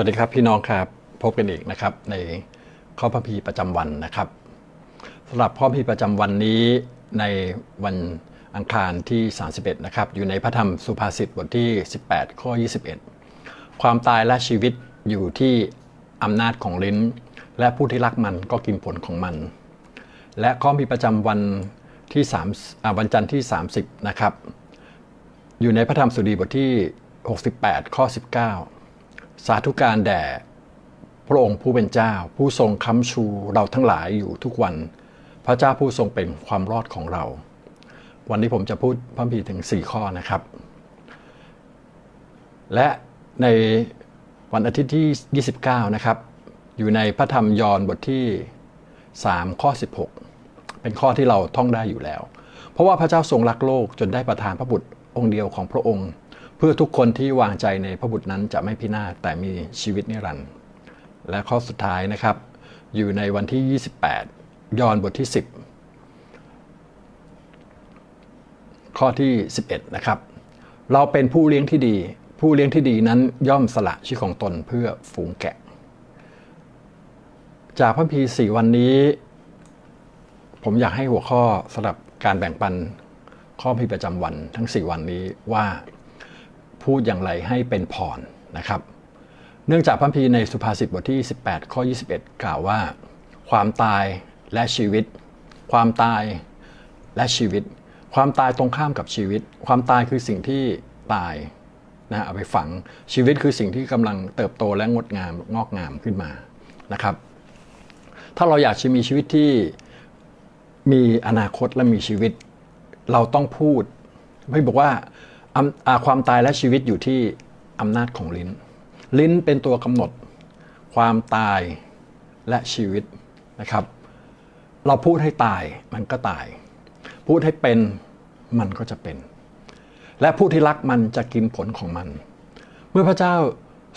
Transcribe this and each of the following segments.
วัสดีครับพี่น้องครับพบกันอีกนะครับในข้อพระพีประจำวันนะครับสำหรับข้อพระพีประจำวันนี้ในวันอังคารที่ 31 นะครับ อยู่ในพระธรรมสุภาษิตบทที่ 18 ข้อ 21 ความตายและชีวิตอยู่ที่อำนาจของลิ้น และผู้ที่รักมันก็กินผลของมัน และข้อพระพีประจำวันที่3อ่าวันจันทร์ที่ 30 นะครับ อยู่ในพระธรรมสุดีบทที่ 68 ข้อ 19 สาธุการแด่พระองค์ผู้เป็นเจ้า ผู้ทรงค้ำชูเราทั้งหลายอยู่ทุกวัน พระเจ้าผู้ทรงเป็นความรอดของเรา วันนี้ผมจะพูดพระคัมภีร์ถึง 4 ข้อนะครับ และในวันอาทิตย์ที่ 29 นะครับ อยู่ในพระธรรมยอห์นบทที่ 3 ข้อ 16 เป็นข้อที่เราท่องได้อยู่แล้ว เพราะว่าพระเจ้าทรงรักโลกจนได้ประทานพระบุตรองค์เดียวของพระองค์ เพื่อทุกคนที่วางใจในพระบุตรนั้นจะไม่พินาศแต่มีชีวิตนิรันดร์และข้อสุดท้ายนะครับ อยู่ในวันที่ 28 ยอห์นบทที่ 10 ข้อที่ 11 นะครับ เราเป็นผู้เลี้ยงที่ดี ผู้เลี้ยงที่ดีนั้นย่อมสละชีวิตของตนเพื่อฝูงแกะ จากพระพีร์สี่วันนี้ ผมอยากให้หัวข้อสำหรับการแบ่งปันข้อพิประจำวันทั้ง 4 วันนี้ว่า พูดอย่างไรให้เป็นพรนะครับ เนื่องจากพระพีในสุภาษิตบทที่ 18 ข้อ 21 กล่าวว่า ความตายและชีวิต ความตายและชีวิต ความตายตรงข้ามกับชีวิต ความตายคือสิ่งที่ตายนะเอาไปฝังชีวิตคือสิ่งที่กำลังเติบโตและงดงามงอกงามขึ้นมานะครับ ถ้าเราอยากจะมีชีวิตที่มีอนาคตและมีชีวิต เราต้องพูดพี่บอกว่า ความตายและชีวิตอยู่ที่อำนาจของลิ้น ลิ้นเป็นตัวกำหนด ความตายและชีวิตนะครับ เราพูดให้ตายมันก็ตาย พูดให้เป็นมันก็จะเป็น และผู้ที่รักมันจะกินผลของมัน เมื่อพระเจ้า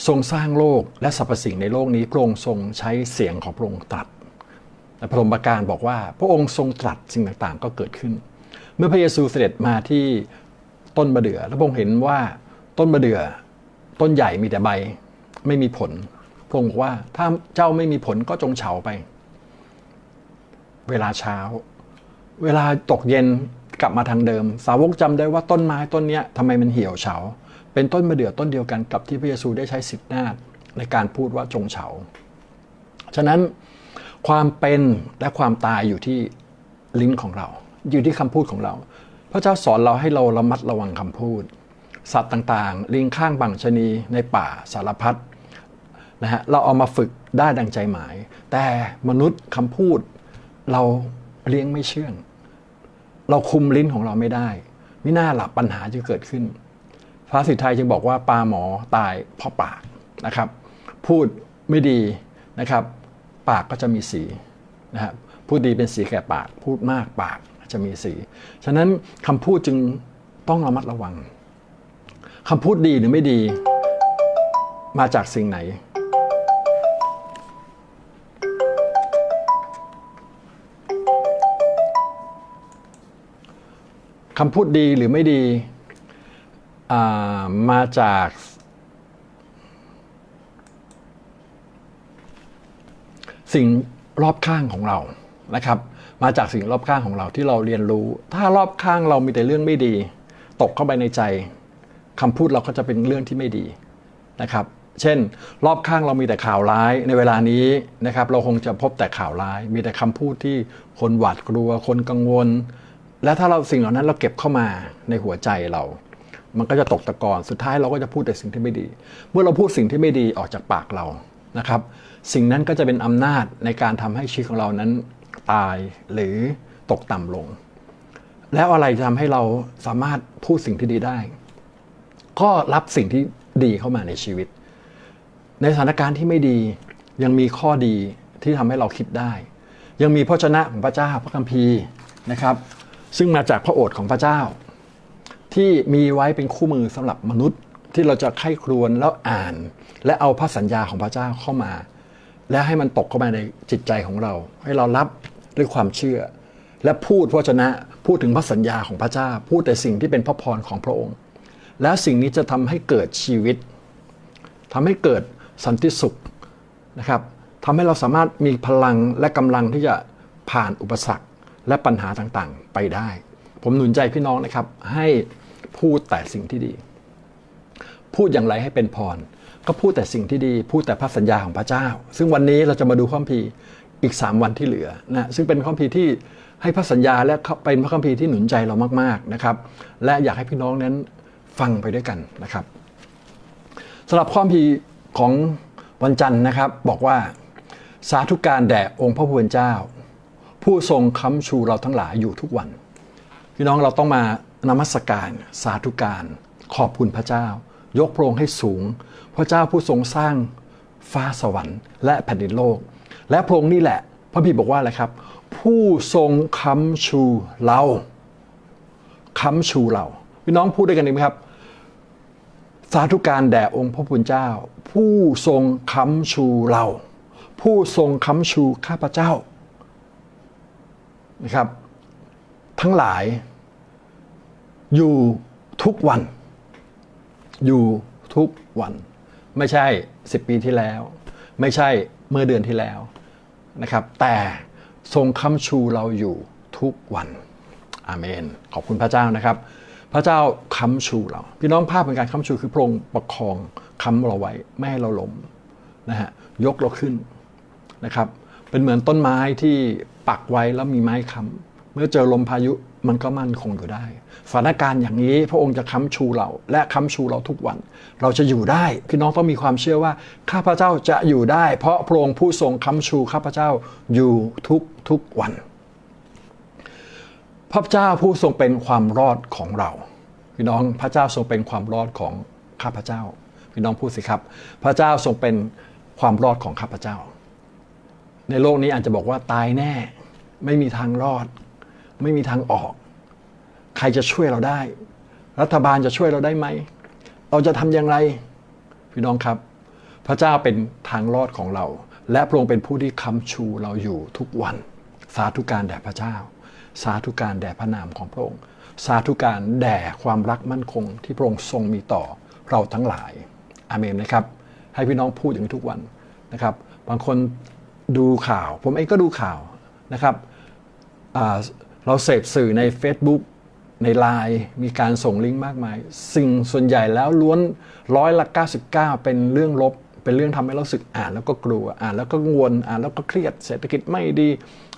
ทรงสร้างโลกและสรรพสิ่งในโลกนี้พระองค์ทรงใช้เสียงของพระองค์ตรัสและพระธรรมการบอกว่า พระองค์ทรงตรัสสิ่งต่างๆ ก็เกิดขึ้น เมื่อพระเยซูเสด็จมาที่ ต้นมะเดื่อ แล้วพระองค์เห็นว่าต้นมะเดื่อ ต้นใหญ่มีแต่ใบ ไม่มีผลพระองค์บอกว่าถ้าเจ้าไม่มีผลก็จงเฉาไป เวลาเช้า เวลาตกเย็นกลับมาทางเดิม สาวกจำได้ว่าต้นไม้ต้นเนี้ยทำไมมันเหี่ยวเฉา เป็นต้นมะเดื่อต้นเดียวกันกับที่พระเยซูได้ใช้สิทธิหน้าฏในการพูดว่าจงเฉา ฉะนั้นความเป็นและความตายอยู่ที่ลิ้นของเรา อยู่ที่คำพูดของเรา พระเจ้าสอนเราให้เราระมัดระวังคำพูด สัตว์ต่างๆ ลิงข้างบางชนีในป่าสารพัดนะฮะเราเอามาฝึกได้ดังใจหมาย แต่มนุษย์คำพูดเราเลี้ยงไม่เชื่อง เราคุมลิ้นของเราไม่ได้มิน่าหลับปัญหาจะเกิดขึ้นภาษิตไทยจึงบอกว่าปลาหมอตายเพราะปากนะครับ พูดไม่ดีนะครับ ปากก็จะมีสีนะครับพูดดีเป็นสีแก่ปาก พูดมากปาก จะมีสี ฉะนั้นคำพูดจึงต้องระมัดระวังคำพูดดีหรือไม่ดี มาจากสิ่งไหน คำพูดดีหรือไม่ดี มาจากสิ่งรอบข้างของเรานะครับ มาจากสิ่งรอบข้างของเราที่เราเรียนรู้ ถ้ารอบข้างเรามีแต่เรื่องไม่ดี ตกเข้าไปในใจคำพูดเราก็จะเป็นเรื่องที่ไม่ดีนะครับ เช่น รอบข้างเรามีแต่ข่าวร้ายในเวลานี้นะครับ เราคงจะพบแต่ข่าวร้าย มีแต่คำพูดที่คนหวาดกลัว คนกังวล และถ้าเราสิ่งเหล่านั้นเราเก็บเข้ามาในหัวใจเรา มันก็จะตกตะกอนสุดท้ายเราก็จะพูดแต่สิ่งที่ไม่ดี เมื่อเราพูดสิ่งที่ไม่ดีออกจากปากเรานะครับ สิ่งนั้นก็จะเป็นอำนาจในการทำให้ชีวิตของเรานั้น ตายหรือตกต่ำลง แล้วอะไรทำให้เราสามารถพูดสิ่งที่ดีได้ ก็รับสิ่งที่ดีเข้ามาในชีวิต ในสถานการณ์ที่ไม่ดียังมีข้อดีที่ทำให้เราคิดได้ ยังมีพระชนะของพระเจ้าพระคัมภีร์นะครับ ซึ่งมาจากพระโอษฐ์ของพระเจ้า ที่มีไว้เป็นคู่มือสำหรับมนุษย์ที่เราจะไข้ครวญแล้วอ่าน และเอาพระสัญญาของพระเจ้าเข้ามา และให้มันตกเข้ามาในจิตใจของเรา ให้เรารับ ด้วยความเชื่อ และพูดพระชนะพูดถึงพระสัญญาของพระเจ้า พูดแต่สิ่งที่เป็นพระพรของพระองค์ แล้วสิ่งนี้จะทำให้เกิดชีวิตทำให้เกิดสันติสุขนะครับทำให้เราสามารถมีพลังและกำลังที่จะผ่านอุปสรรคและปัญหาต่างๆ ไปได้ ผมหนุนใจพี่น้องนะครับ ให้พูดแต่สิ่งที่ดี พูดอย่างไรให้เป็นพร ก็พูดแต่สิ่งที่ดี พูดแต่พระสัญญาของพระเจ้า ซึ่งวันนี้เราจะมาดูข้อมพี อีก 3 วันที่เหลือนะซึ่งเป็นข้อมพีร์ที่ให้พระสัญญาและเป็นพระคัมภีร์ที่หนุนใจเรามากๆนะครับ และอยากให้พี่น้องนั้นฟังไปด้วยกันนะครับสำหรับข้อมพีร์ของวันจันทร์นะครับ บอกว่าสาธุการแด่องค์พระผู้เป็นเจ้า ผู้ทรงค้ำชูเราทั้งหลายอยู่ทุกวัน พี่น้องเราต้องมานมัสการ สาธุการ ขอบคุณพระเจ้า ยกพระองค์ให้สูง พระเจ้าผู้ทรงสร้างฟ้าสวรรค์ และแผ่นดินโลก และพระองค์นี่แหละ พระบิดบอกว่าอะไรครับ ผู้ทรงค้ำชูเราค้ำชูเราพี่น้องพูดด้วยกันดีไหมครับ สาธุการแด่องค์พระผู้เป็นเจ้า ผู้ทรงค้ำชูเรา ผู้ทรงค้ำชูข้าพเจ้านะครับ ทั้งหลาย อยู่ทุกวัน อยู่ทุกวัน ไม่ใช่ 10 ปีที่แล้ว ไม่ใช่เมื่อเดือนที่แล้ว นะครับ แต่ทรงค้ำชูเราอยู่ทุกวัน อาเมน ขอบคุณพระเจ้านะครับ พระเจ้าค้ำชูเรา พี่น้องภาพเป็นการค้ำชูคือพระองค์ประคองค้ำเราไว้ไม่ให้เราล้มนะฮะยกเราขึ้นนะครับ เป็นเหมือนต้นไม้ที่ปักไว้แล้วมีไม้ค้ำเมื่อเจอลมพายุ มันก็มั่นคงอยู่ได้สถานการณ์อย่างนี้พระองค์จะค้ำชูเรา และค้ำชูเราทุกวัน เราจะอยู่ได้พี่น้องต้องมีความเชื่อว่าข้าพเจ้าจะอยู่ได้ เพราะพระองค์ผู้ทรงค้ำชูข้าพเจ้าอยู่ทุกทุกวัน พระเจ้าผู้ทรงเป็นความรอดของเรา พี่น้องพระเจ้าทรงเป็นความรอดของข้าพเจ้า พี่น้องพูดสิครับ พระเจ้าทรงเป็นความรอดของข้าพเจ้า ในโลกนี้อาจจะบอกว่าตายแน่ ไม่มีทางรอด ไม่มีทางออก ใครจะช่วยเราได้ รัฐบาลจะช่วยเราได้ไหม เราจะทำอย่างไร พี่น้องครับ พระเจ้าเป็นทางรอดของเรา และพระองค์เป็นผู้ที่ค้ำชูเราอยู่ทุกวัน สาธุการแด่พระเจ้า สาธุการแด่พระนามของพระองค์ สาธุการแด่ความรักมั่นคง ที่พระองค์ทรงมีต่อเราทั้งหลายอาเมนนะครับ ให้พี่น้องพูดอย่างนี้ทุกวันนะครับ บางคนดูข่าว ผมเองก็ดูข่าวนะครับ เราเสพสื่อใน Facebook ในไลน์มีการส่งลิงก์มากมาย สิ่งส่วนใหญ่แล้วล้วนร้อยละ 99 เป็นเรื่องลบ เป็นเรื่องทำให้เราสึกอ่านแล้วก็กลัวอ่านแล้วก็กังวลอ่านแล้วก็เครียดเศรษฐกิจไม่ดี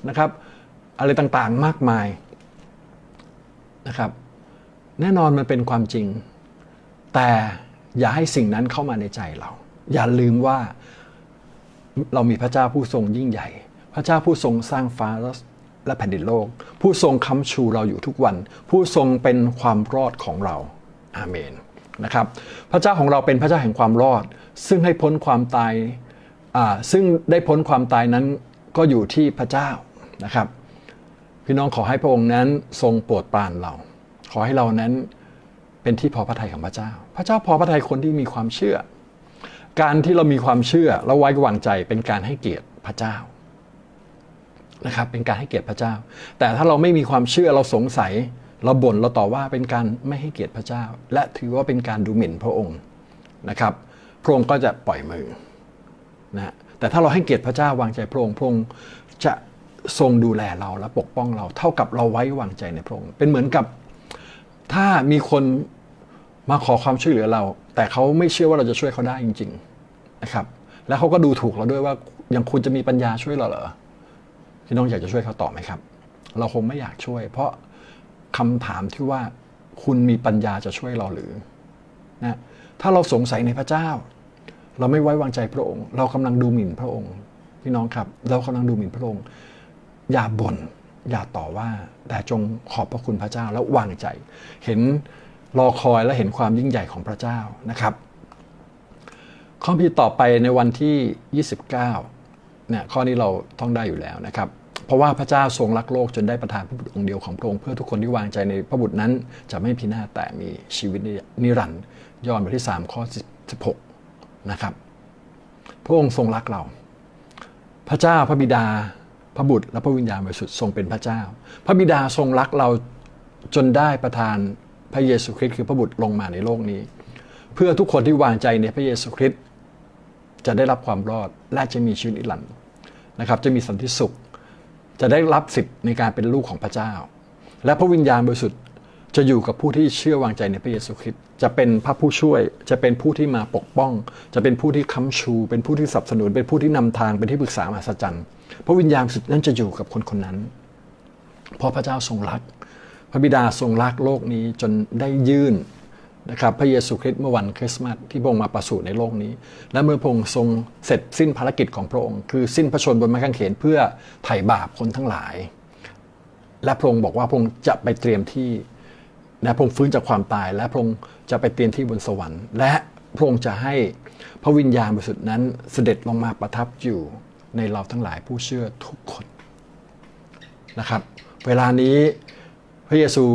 นะครับ อะไรต่างๆมากมายนะครับ แน่นอนมันเป็นความจริง แต่อย่าให้สิ่งนั้นเข้ามาในใจเรา อย่าลืมว่าเรามีพระเจ้าผู้ทรงยิ่งใหญ่ พระเจ้าผู้ทรงสร้างฟ้า และแผ่นดินโลก ผู้ทรงค้ำชูเราอยู่ทุกวัน ผู้ทรงเป็นความรอดของเรา อาเมนนะครับพระเจ้าของเราเป็นพระเจ้าแห่งความรอด ซึ่งให้พ้นความตายซึ่งได้พ้นความตายนั้นก็อยู่ที่พระเจ้านะครับ พี่น้องขอให้พระองค์นั้นทรงโปรดปรานเรา ขอให้เรานั้นเป็นที่พอพระทัยของพระเจ้า พระเจ้าพอพระทัยคนที่มีความเชื่อ การที่เรามีความเชื่อและไว้วางใจเป็นการให้เกียรติพระเจ้า นะครับเป็นการให้เกียรติพระเจ้า แต่ถ้าเราไม่มีความเชื่อเราสงสัย เราบ่นเราต่อว่าเป็นการไม่ให้เกียรติพระเจ้า และถือว่าเป็นการดูหมิ่นพระองค์นะครับพระองค์ก็จะปล่อยมือนะแต่ถ้าเราให้เกียรติพระเจ้าวางใจพระองค์พระองค์จะทรงดูแลเราและปกป้องเราเท่ากับเราไว้วางใจในพระองค์เป็นเหมือนกับถ้ามีคนมาขอความช่วยเหลือเรา แต่เขาไม่เชื่อว่าเราจะช่วยเขาได้จริง ๆนะครับ แล้วเขาก็ดูถูกเราด้วยว่ายังคุณจะมีปัญญาช่วยเราเหรอ พี่น้องอยากจะช่วยเขาต่อไหมครับ เราคงไม่อยากช่วย เพราะคำถามที่ว่าคุณมีปัญญาจะช่วยเราหรือนะถ้าเราสงสัยในพระเจ้า เราไม่ไว้วางใจพระองค์ เรากำลังดูหมิ่นพระองค์ พี่น้องครับ เรากำลังดูหมิ่นพระองค์ อย่าบน่นอย่าต่อว่า แต่จงขอบพระคุณพระเจ้าแล้ววางใจ เห็นรอคอยและเห็นความยิ่งใหญ่ของพระเจ้านะครับ ข้อพิต่อไปในวันที่ 29 เนี่ยข้อนี้เราท่องได้อยู่แล้วนะครับ เพราะว่าพระเจ้าทรงรักโลกจนได้ประทานพระบุตรองค์เดียวของพระองค์เพื่อทุกคนที่วางใจในพระบุตรนั้น จะไม่พินาศแต่มีชีวิตนิรันดร์ย้อนไปที่ 3 ข้อ 16 นะครับ พระองค์ทรงรักเรา พระเจ้าพระบิดาพระบุตรและพระวิญญาณบริสุทธิ์ทรงเป็นพระเจ้า พระบิดาทรงรักเราจนได้ประทานพระเยซูคริสต์คือพระบุตรลงมาในโลกนี้ เพื่อทุกคนที่วางใจในพระเยซูคริสต์ จะได้รับความรอดและจะมีชีวิตนิรันดร์นะครับ จะมีสันติสุข จะได้รับสิทธิ์ในการเป็นลูกของพระเจ้า และพระวิญญาณบริสุทธิ์จะอยู่กับผู้ที่เชื่อวางใจในพระเยซูคริสต์จะเป็นพระผู้ช่วย จะเป็นผู้ที่มาปกป้อง จะเป็นผู้ที่ค้ำชู เป็นผู้ที่สนับสนุน เป็นผู้ที่นำทางเป็นที่ปรึกษามหัศจรรย์พระวิญญาณบริสุทธิ์นั้นจะอยู่กับคนคนนั้น เพราะพระเจ้าทรงรัก พระบิดาทรงรักโลกนี้จนได้ยื่น นะครับพระเยซูคริสต์เมื่อวันคริสต์มาสที่พระองค์มาประสูติในโลกนี้ และเมื่อพระองค์ทรงเสร็จสิ้นภารกิจของพระองค์ คือสิ้นพระชนม์บนไม้กางเขนเพื่อไถ่บาปคนทั้งหลาย และพระองค์บอกว่าพระองค์จะไปเตรียมที่นะพระองค์ฟื้นจากความตาย และพระองค์จะไปเตรียมที่บนสวรรค์ และพระองค์จะให้พระวิญญาณบริสุทธิ์นั้นเสด็จลงมาประทับอยู่ในเราทั้งหลายผู้เชื่อทุกคนนะครับ เวลานี้พระเยซู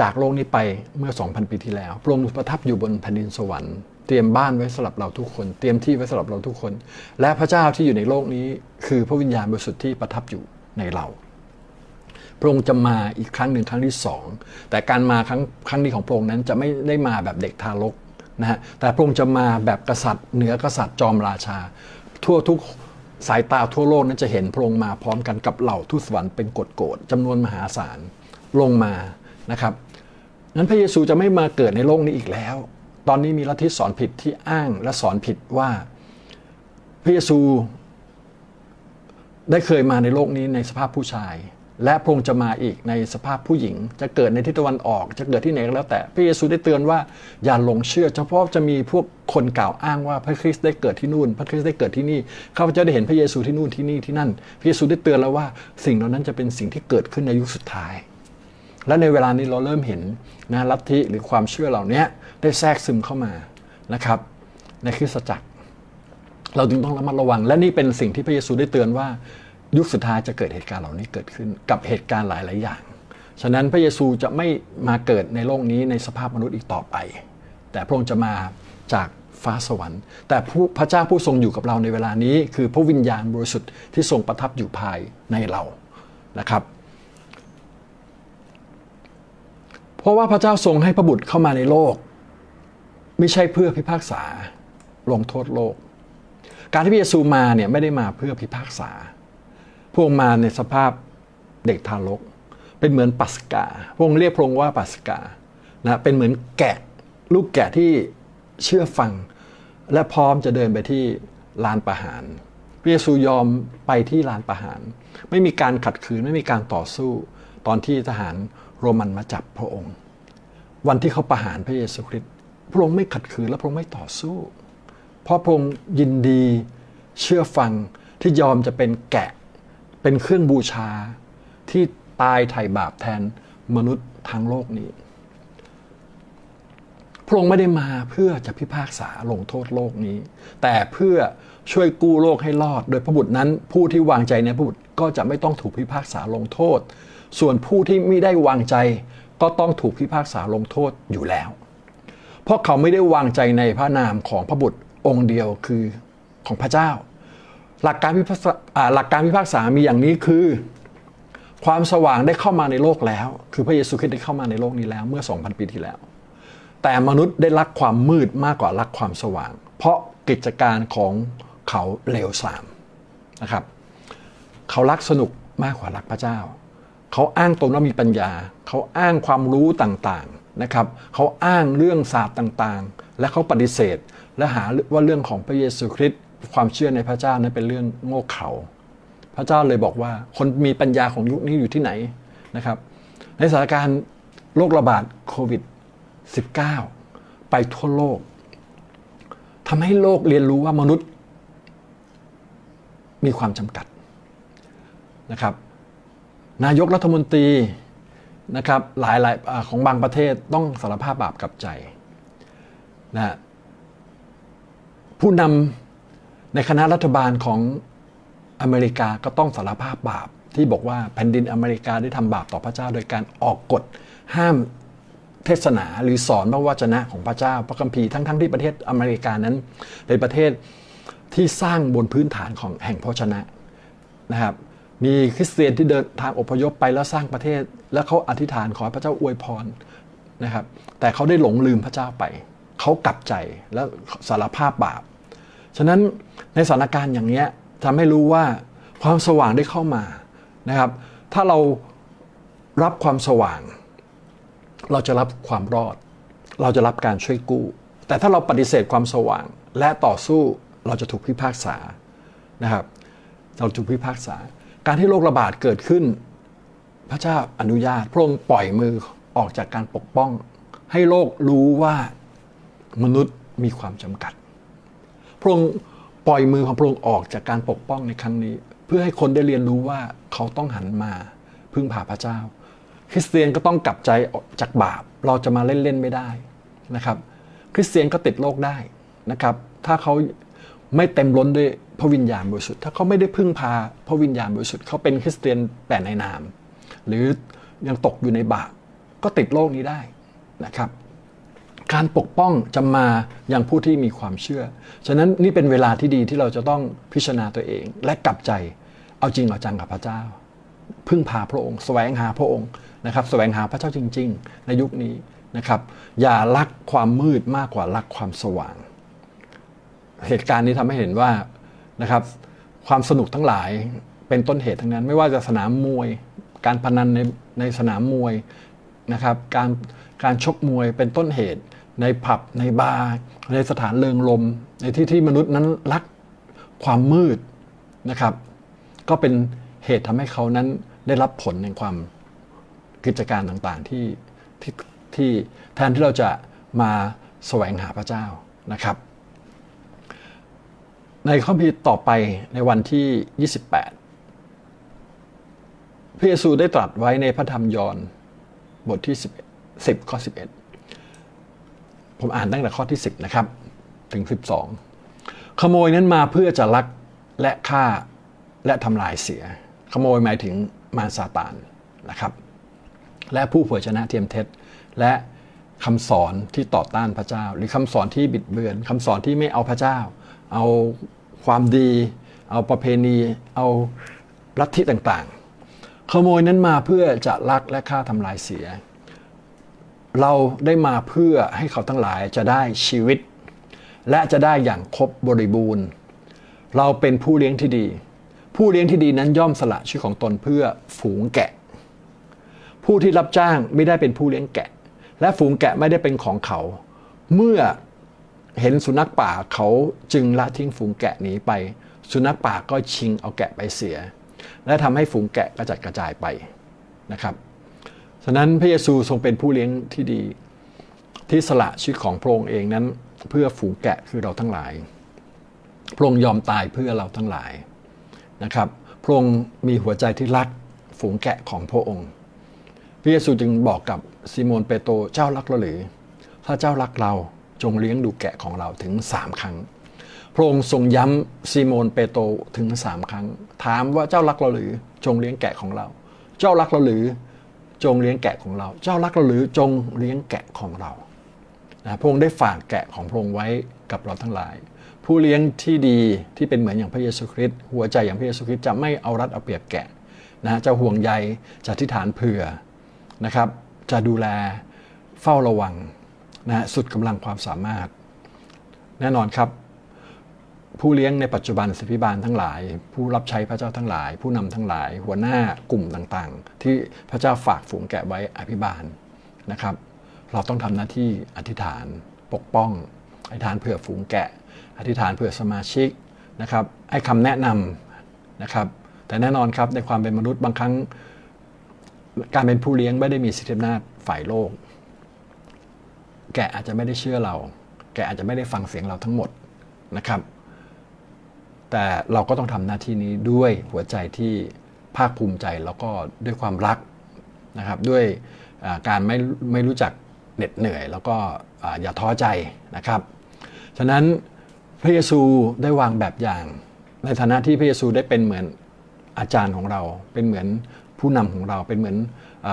จากโลกนี้ไปเมื่อ 2,000 ปีที่แล้ว พระองค์ประทับอยู่บนแผ่นดินสวรรค์ เตรียมบ้านไว้สำหรับเราทุกคน เตรียมที่ไว้สำหรับเราทุกคน และพระเจ้าที่อยู่ในโลกนี้ คือพระวิญญาณบริสุทธิ์ที่ประทับอยู่ในเรา พระองค์จะมาอีกครั้งหนึ่งครั้งที่สอง แต่การมาครั้งครั้งนี้ของพระองค์นั้นจะไม่ได้มาแบบเด็กทารกนะฮะ แต่พระองค์จะมาแบบกษัตริย์ เหนือกษัตริย์จอมราชา ทั่วทุกสายตาทั่วโลกนั้นจะเห็นพระองค์มาพร้อมกันกับเหล่าทูตสวรรค์เป็นกฎโกรธจำนวนมหาศาลลงมานะครับ นั้นพระเยซูจะไม่มาเกิดในโลกนี้อีกแล้ว ตอนนี้มีลัทธิสอนผิดที่อ้างและสอนผิดว่า พระเยซูได้เคยมาในโลกนี้ในสภาพผู้ชาย และพระองค์จะมาอีกในสภาพผู้หญิง จะเกิดในทิศตะวันออก จะเกิดที่ไหนก็แล้วแต่พระเยซูได้เตือนว่าอย่าหลงเชื่อ เฉพาะจะมีพวกคนกล่าวอ้างว่าพระคริสต์ได้เกิดที่นู่น พระคริสต์ได้เกิดที่นี่ข้าพเจ้าได้เห็นพระเยซูที่นู่นที่นี่ที่นั่น พระเยซูได้เตือนแล้วว่า สิ่งเหล่านั้นจะเป็นสิ่งที่เกิดขึ้นในยุคสุดท้าย และในเวลานี้เราเริ่มเห็นนะลัทธิหรือความเชื่อเหล่านี้ได้แทรกซึมเข้ามานะครับ ในคริสตจักร เราจึงต้องระมัดระวัง และนี่เป็นสิ่งที่พระเยซูได้เตือนว่า ยุคสุดท้ายจะเกิดเหตุการณ์เหล่านี้เกิดขึ้นกับเหตุการณ์หลาย ๆ อย่าง ฉะนั้นพระเยซูจะไม่มาเกิดในโลกนี้ในสภาพมนุษย์อีกต่อไป แต่พระองค์จะมาจากฟ้าสวรรค์ แต่ผู้พระเจ้าผู้ทรงอยู่กับเราในเวลานี้ คือพระวิญญาณบริสุทธิ์ที่ทรงประทับอยู่ภายในเรานะครับ เพราะว่าพระเจ้าทรงให้พระบุตรเข้ามาในโลก ไม่ใช่เพื่อพิพากษาลงโทษโลก การที่พระเยซูมาเนี่ยไม่ได้มาเพื่อพิพากษาพระองค์มาในสภาพเด็กทารก เป็นเหมือนปัสกาพระองค์เรียกพระองค์ว่าปัสกานะเป็นเหมือนแกะลูกแกะที่เชื่อฟัง และพร้อมจะเดินไปที่ลานประหารพระเยซูยอมไปที่ลานประหาร ไม่มีการขัดขืนไม่มีการต่อสู้ ตอนที่ทหาร โรมันมาจับพระองค์ วันที่เขาประหารพระเยซูคริสต์พระองค์ไม่ขัดขืนและพระองค์ไม่ต่อสู้ เพราะพระองค์ยินดีเชื่อฟังที่ยอมจะเป็นแกะ เป็นเครื่องบูชาที่ตายไถ่บาปแทนมนุษย์ทางโลกนี้ พระองค์ไม่ได้มาเพื่อจะพิพากษาลงโทษโลกนี้ แต่เพื่อช่วยกู้โลกให้รอด โดยพระบุตรนั้น ผู้ที่วางใจในพระบุตรก็จะไม่ต้องถูกพิพากษาลงโทษ ส่วนผู้ที่ไม่ได้วางใจก็ต้องถูกพิพากษาลงโทษอยู่แล้ว เพราะเขาไม่ได้วางใจในพระนามของพระบุตรองค์เดียวคือของพระเจ้า หลักการพิพากษาหลักการพิพากษามีอย่างนี้คือ ความสว่างได้เข้ามาในโลกแล้ว คือพระเยซูคริสต์ได้เข้ามาในโลกนี้แล้วเมื่อ 2,000 ปีที่แล้ว แต่มนุษย์ได้รักความมืดมากกว่ารักความสว่าง เพราะกิจการของเขาเลวทรามนะครับ เขารักสนุกมากกว่ารักพระเจ้า เขาอ้างตนว่ามีปัญญา เขาอ้างความรู้ต่างๆนะครับ เขาอ้างเรื่องศาสตร์ต่างๆ และเขาปฏิเสธ และหาว่าเรื่องของพระเยซูคริสต์ความเชื่อในพระเจ้านั้นเป็นเรื่องโง่เขลาพระเจ้าเลยบอกว่าคนมีปัญญาของยุคนี้อยู่ที่ไหนนะครับ ในสถานการณ์โรคระบาดโควิด 19 ไปทั่วโลกทำให้โลกเรียนรู้ว่ามนุษย์ มีความจำกัดนะครับ นายกรัฐมนตรีนะครับหลายหลายของบางประเทศต้องสารภาพบาปกับใจนะผู้นำในคณะรัฐบาลของอเมริกาก็ต้องสารภาพบาป ที่บอกว่าแผ่นดินอเมริกาได้ทำบาปต่อพระเจ้า โดยการออกกฎห้ามเทศนาหรือสอนพระวจนะของพระเจ้าพระคัมภีร์ทั้งๆทที่ประเทศอเมริกานั้นเป็นประเทศที่สร้างบนพื้นฐานของแห่งพระวจนะนะครับ มีคริสเตียนที่เดินทางอพยพไปแล้วสร้างประเทศ แล้วเขาอธิษฐานขอพระเจ้าอวยพรนะครับ แต่เขาได้หลงลืมพระเจ้าไป เขากลับใจแล้วสารภาพบาป ฉะนั้นในสถานการณ์อย่างนี้ทำให้รู้ว่าความสว่างได้เข้ามานะครับ ถ้าเรารับความสว่าง เราจะรับความรอด เราจะรับการช่วยกู้ แต่ถ้าเราปฏิเสธความสว่างและต่อสู้เราจะถูกพิพากษานะครับ เราถูกพิพากษา การที่โรคระบาดเกิดขึ้น พระเจ้าอนุญาตพระองค์ปล่อยมือออกจากการปกป้อง ให้โลกรู้ว่ามนุษย์มีความจำกัด พระองค์ปล่อยมือของพระองค์ออกจากการปกป้องในครั้งนี้ เพื่อให้คนได้เรียนรู้ว่าเขาต้องหันมาพึ่งพาพระเจ้า คริสเตียนก็ต้องกลับใจจากบาปเราจะมาเล่นๆไม่ได้นะครับ คริสเตียนก็ติดโรคได้นะครับ ถ้าเขา ไม่เต็มล้นด้วยพระวิญญาณบริสุทธิ์ถ้าเขาไม่ได้พึ่งพาพระวิญญาณบริสุทธิ์เขาเป็นคริสเตียนแต่ในนาม หรือยังตกอยู่ในบาปก็ติดโรคนี้ได้นะครับ การปกป้องจะมาอย่างผู้ที่มีความเชื่อ ฉะนั้นนี่เป็นเวลาที่ดีที่เราจะต้องพิจารณาตัวเอง และกลับใจเอาจริงเอาจังกับพระเจ้า พึ่งพาพระองค์แสวงหาพระองค์นะครับแสวงหาพระเจ้าจริง ๆ ในยุคนี้นะครับ อย่ารักความมืดมากกว่ารักความสว่าง เหตุการณ์นี้ทำให้เห็นว่านะครับความสนุกทั้งหลายเป็นต้นเหตุทั้งนั้น ไม่ว่าจะสนามมวย การพนันในในสนามมวยนะครับการการชกมวยเป็นต้นเหตุ ในผับในบาร์ในสถานเริงรมในที่ที่มนุษย์นั้นรักความมืดนะครับ ก็เป็นเหตุทำให้เขานั้นได้รับผลในความกิจการต่างๆที่ที่ที่แทนที่เราจะมาแสวงหาพระเจ้านะครับ ในข้อพิต่อไปในวันที่ 28 พระเยซูได้ตรัสไว้ในพระธรรมยอห์นบทที่ 11 10 ข้อ 11 ผมอ่านตั้งแต่ข้อที่ 10 นะครับ ถึง 12 ขโมยนั้นมาเพื่อจะลักและฆ่าและทำลายเสีย ขโมยหมายถึงมารซาตานนะครับ และผู้เผยชนะเทียมเท็จ และคำสอนที่ต่อต้านพระเจ้า หรือคำสอนที่บิดเบือนคำสอนที่ไม่เอาพระเจ้า เอาความดี เอาประเพณี เอาลัทธิต่างๆ ขโมยนั้นมาเพื่อจะลักและฆ่าทำลายเสีย เราได้มาเพื่อให้เขาทั้งหลายจะได้ชีวิต และจะได้อย่างครบบริบูรณ์ เราเป็นผู้เลี้ยงที่ดี ผู้เลี้ยงที่ดีนั้นย่อมสละชีวิตของตนเพื่อฝูงแกะ ผู้ที่รับจ้างไม่ได้เป็นผู้เลี้ยงแกะ และฝูงแกะไม่ได้เป็นของเขา เมื่อ เห็นสุนัขป่าเขาจึงละทิ้งฝูงแกะหนีไป สุนัขป่าก็ชิงเอาแกะไปเสีย และทำให้ฝูงแกะกระจัดกระจายไปนะครับฉะนั้นพระเยซูทรงเป็นผู้เลี้ยงที่ดีที่สละชีวิตของพระองค์เองนั้น เพื่อฝูงแกะคือเราทั้งหลาย พระองค์ยอมตายเพื่อเราทั้งหลายนะครับ พระองค์มีหัวใจที่รักฝูงแกะของพระองค์ พระเยซูจึงบอกกับซิโมนเปโตรเจ้ารักเราหรือ ถ้าเจ้ารักเรา จงเลี้ยงดูแกะของเราถึงสามครั้ง พระองค์ทรงย้ำซิโมนเปโตรถึงสามครั้ง ถามว่าเจ้ารักเราหรือจงเลี้ยงแกะของเรา เจ้ารักเราหรือจงเลี้ยงแกะของเรา เจ้ารักเราหรือจงเลี้ยงแกะของเรานะพระองค์ได้ฝากแกะของพระองค์ไว้กับเราทั้งหลาย ผู้เลี้ยงที่ดีที่เป็นเหมือนอย่างพระเยซูคริสต์หัวใจอย่างพระเยซูคริสต์จะไม่เอารัดเอาเปรียบแกะนะจะห่วงใยจะทิฏฐานเผื่อนะครับ จะดูแลเฝ้าระวัง นะสุดกำลังความสามารถ แน่นอนครับ ผู้เลี้ยงในปัจจุบันสิทธิบาลทั้งหลาย ผู้รับใช้พระเจ้าทั้งหลาย ผู้นำทั้งหลาย หัวหน้ากลุ่มต่างๆ ที่พระเจ้าฝากฝูงแกะไว้อภิบาลนะครับ เราต้องทำหน้าที่อธิษฐานปกป้องอธิษฐานเผื่อฝูงแกะ อธิษฐานเผื่อสมาชิกนะครับให้คำแนะนำนะครับ แต่แน่นอนครับในความเป็นมนุษย์บางครั้ง การเป็นผู้เลี้ยงไม่ได้มีสิทธิอำนาจฝ่ายโลก แกอาจจะไม่ได้เชื่อเรา แกอาจจะไม่ได้ฟังเสียงเราทั้งหมดนะครับ แต่เราก็ต้องทำหน้าที่นี้ด้วยหัวใจที่ภาคภูมิใจแล้วก็ด้วยความรักนะครับ ด้วยการไม่ไม่รู้จักเหน็ดเหนื่อย แล้วก็อย่าท้อใจนะครับ ฉะนั้นพระเยซูได้วางแบบอย่างในฐานะที่พระเยซูได้เป็นเหมือนอาจารย์ของเรา เป็นเหมือนผู้นำของเราเป็นเหมือนอ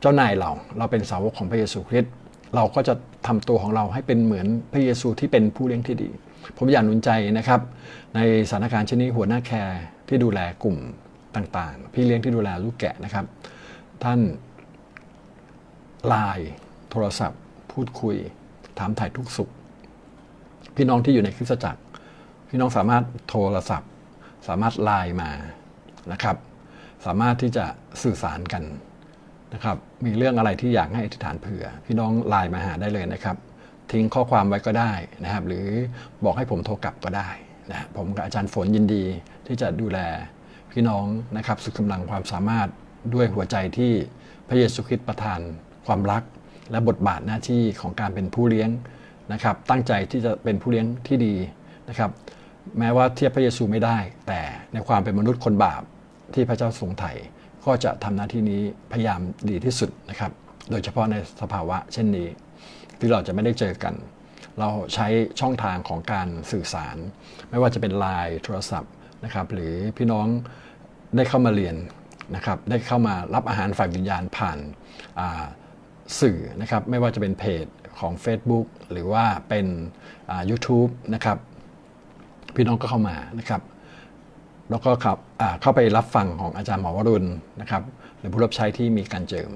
เจ้านายเรา เราเป็นสาวกของพระเยซูคริสต์ เราก็จะทำตัวของเราให้เป็นเหมือนพระเยซูที่เป็นผู้เลี้ยงที่ดี ผมอยากหนุนใจนะครับ ในสถานการณ์เช่นนี้หัวหน้าแคร์ที่ดูแลกลุ่มต่างๆ พี่เลี้ยงที่ดูแลลูกแกะนะครับ ท่านไลน์โทรศัพท์ พูดคุย ถามถ่ายทุกสุขพพี่น้องที่อยู่ในคริสตจักร พี่น้องสามารถโทรศัพท์ สามารถไลน์มานะครับ สามารถที่จะสื่อสารกัน นะครับ มีเรื่องอะไรที่อยากให้อธิษฐานเผื่อ พี่น้องไลน์มาหาได้เลยนะครับ ทิ้งข้อความไว้ก็ได้นะครับ หรือบอกให้ผมโทรกลับก็ได้นะผมกับอาจารย์ฝนยินดีที่จะดูแลพี่น้องนะครับ สุดกำลังความสามารถด้วยหัวใจที่พระเยซูคริสต์ประทานความรัก และบทบาทหน้าที่ของการเป็นผู้เลี้ยงนะครับ ตั้งใจที่จะเป็นผู้เลี้ยงที่ดีนะครับ แม้ว่าเทียบพระเยซูไม่ได้ แต่ในความเป็นมนุษย์คนบาปที่พระเจ้าทรงไถ่ ก็จะทำหน้าที่นี้พยายามดีที่สุดนะครับ โดยเฉพาะในสภาวะเช่นนี้ ที่เราจะไม่ได้เจอกัน เราใช้ช่องทางของการสื่อสาร ไม่ว่าจะเป็นไลน์โทรศัพท์นะครับ หรือพี่น้องได้เข้ามาเรียนนะครับ ได้เข้ามารับอาหารฝ่ายวิญญาณผ่านาสื่อนะครับ ไม่ว่าจะเป็นเพจของ Facebook หรือว่าเป็น YouTube นะครับ พี่น้องก็เข้ามานะครับ แล้วก็ครับเข้าไปรับฟังของอาจารย์หมอวรุณนะครับหรือผู้รับใช้ที่มีการเจิม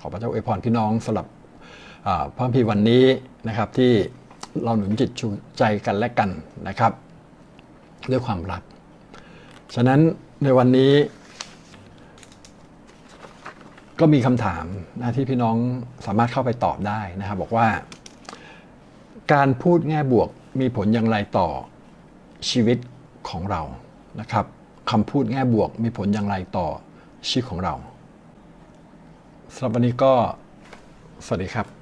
ขอพระเจ้าอวยพรพี่น้องสำหรับอ่าพระพีวันนี้นะครับที่เราหนุนจิตชูใจกันและกันนะครับ ด้วยความรัก ฉะนั้นในวันนี้ ก็มีคำถามนะที่พี่น้องสามารถเข้าไปตอบได้นะครับ บอกว่า การพูดแง่บวกมีผลอย่างไรต่อชีวิตของเรา นะครับคำพูดแง่บวกมีผลอย่างไรต่อชีวิตของเราสำหรับวันนี้ก็สวัสดีครับ